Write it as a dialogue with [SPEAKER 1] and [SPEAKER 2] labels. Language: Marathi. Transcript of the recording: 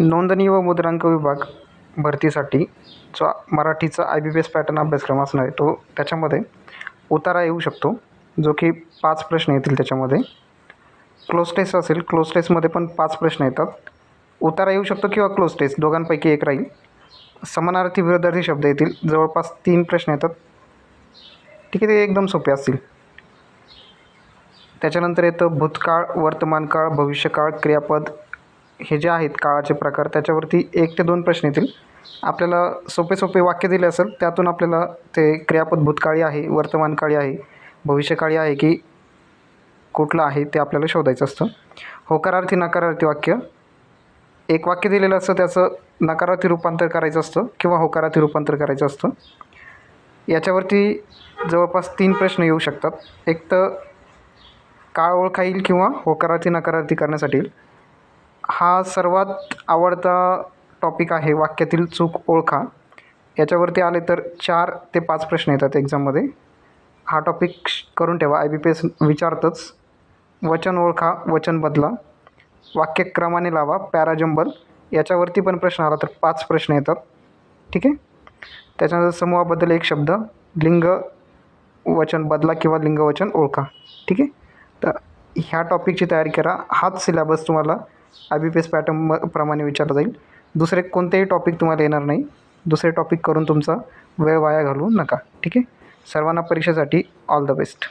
[SPEAKER 1] नोंदणी व मुद्रांक विभाग भरतीसाठी जो मराठीचा I B P S pattern अभ्यासक्रम असणार आहे. तो त्याच्यामध्ये उतारा येऊ शकतो. जो की पाच प्रश्न येतील त्याच्यामध्ये. क्लोज टेस्ट असेल क्लोज टेस्टमध्ये पण पाच प्रश्न येतात. उतारा येऊ शकतो किंवा क्लोज टेस्ट दोघांपैकी एक राहील. समानार्थी विरोधार्थी शब्द येतील. जवळपास तीन प्रश्न येतात. ठीक आहे ते एकदम सोपे असतील. त्याच्यानंतर येतं भूतकाळ वर्तमानकाळ भविष्यकाळ क्रियापद हे जे आहेत काळाचे प्रकार त्याच्यावरती एक ते दोन प्रश्न येतील. आपल्याला सोपे सोपे वाक्य दिले असेल त्यातून आपल्याला ते क्रियापद भूतकाळी आहे वर्तमानकाळी आहे भविष्यकाळी आहे की कुठलं आहे ते आपल्याला शोधायचं असतं. होकारार्थी नकारार्थी वाक्य. एक वाक्य दिलेलं असतं त्याचं नकारार्थी रूपांतर करायचं असतं किंवा होकारार्थी रूपांतर करायचं असतं. याच्यावरती जवळपास तीन प्रश्न येऊ शकतात. एक तर काळ ओळखा येईल किंवा होकारार्थी नकारार्थी करण्यासाठी येईल. हा सर्वात आवडता टॉपिक आहे वाक्यातील चूक ओळखा. याच्यावरती आले तर चार ते पाच प्रश्न येतात एक्झाममध्ये हा टॉपिक करून ठेवा. आय बी पी एस विचारतंच. वचन ओळखा वचन बदला. वाक्यक्रमाने लावा पॅराजंबल. याच्यावरती पण प्रश्न आला तर पाच प्रश्न येतात. ठीक आहे? त्याच्यानंतर समूहाबद्दल एक शब्द. लिंग वचन बदला किंवा लिंगवचन ओळखा. ठीक आहे? तर ह्या टॉपिकची तयारी करा. हाच सिलेबस तुम्हाला I B P S pattern प्रमाणे विचारलं जाईल. दुसरे कोणतेही टॉपिक तुम्हाला येणार नाही. दुसरे टॉपिक करून तुमचा वेळ वाया घालवू नका. ठीक आहे? सर्वांना परीक्षेसाठी ऑल द बेस्ट